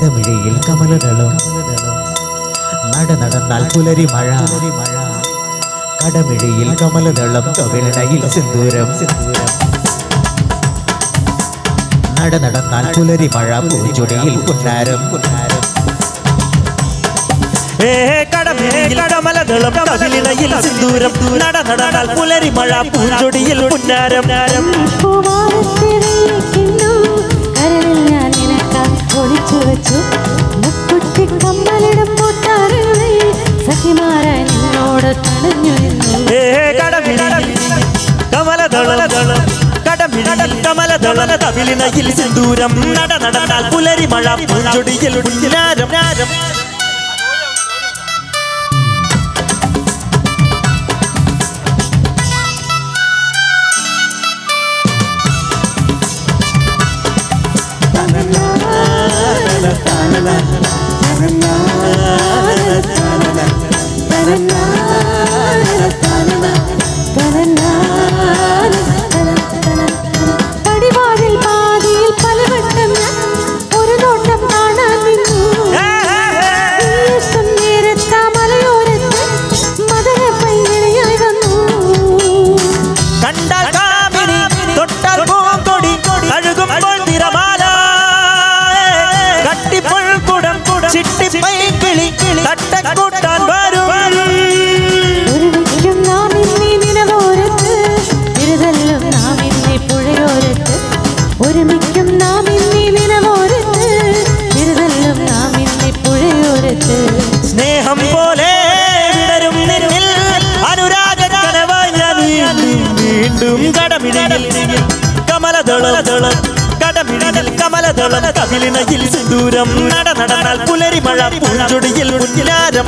കടമിഴിയിൽ കമലദളം നട നടന്നാൽ പുലരി മഴ. മഴ കടമിഴിയിൽ കമലദളം കവിളണയിൽ സിന്ദൂരം. സിന്ദൂരം നട നടന്നാൽ പുലരി മഴ പൂഞ്ചൊടിയിൽ പുന്നാരം. പുന്നാരം കടമലതളം സിന്ദൂരം. നട നടന്നാൽ പുലരി മഴ പൂഞ്ചൊടിയിൽ പുന്നാരം. തടഞ്ഞു നിന്നു ഏ കടമിഴിയിൽ കമലദളം കടമിഴിയിൽ കമലദളം കവിളിണയിൽ സിന്ദൂരം. നട നടന്നാൽ പുലരി മഴ പൂഞ്ചൊടിയിൽ പുന്നാരം ചിട്ടിപ്പൈ കിളി തട്ടക്കൂട്ടാൻ വരും. ഒരുമിക്കും നാം ഇന്നീ നിലവോരത്ത് ഇരുതല്ലും നാം ഇന്നീ പുഴയോരത്ത്. സ്നേഹം പോലെ വിടരും നിന്നിൽ അനുരാഗ കനവായി ഞാൻ വീണ്ടും വീണ്ടും കടമിഴിയിൽ കമലദള കടമിഴിയിൽ കമലദള കവിളിണയിൽ സിന്ദൂരം. നട നടന്നാൽ പുലരി മഴ പൂഞ്ചൊടിയിൽ പുന്നാരം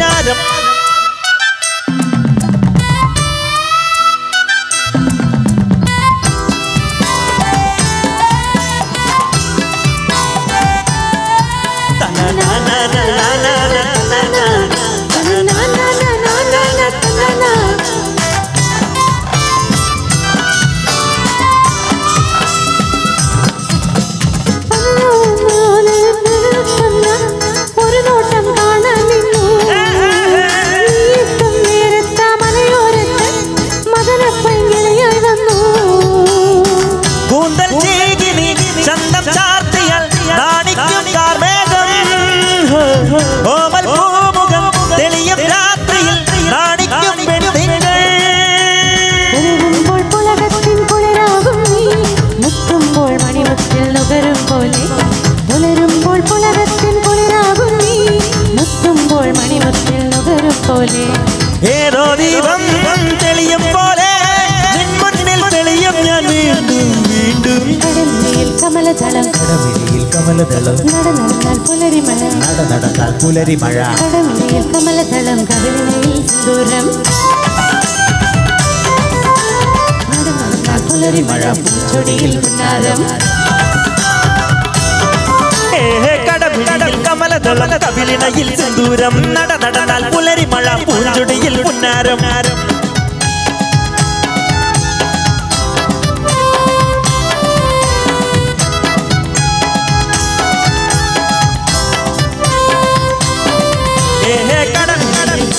പോലെ. പുലരുമ്പോൾ പുളകത്തിൻ കുളിരാകും നീ. മുത്തുമ്പോൾ മണിമുത്തിൽ നുകരും പോലെ. ഏതോ ദീപം തെളിയും പോലെ. മുന്നിൽ തെളിയും ഞാൻ വീണ്ടും വീണ്ടും. കടലിൽ കമലജലം. കടമിഴിയിൽ കമലദളം നട നടന്നാൽ പുലരിമഴ. നട നടന്നാൽ പുലരി മഴ കടലിൽ കമലതളം കവിളിൽ ദൂരം നടന്നാൽ പുലരിമഴ. ചൊടിയിൽ പുന്നാരം കടമിഴിയിൽ കമലദളം കവിളിണയിൽ സിന്ദൂരം നട നടന്നാൽ പുലരി മഴ പൂഞ്ചുടിയിൽ പുന്നാരം ഏ കടമിഴിയിൽ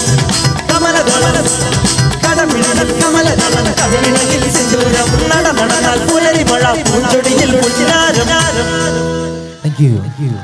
കമലദളം കടമിഴിയിൽ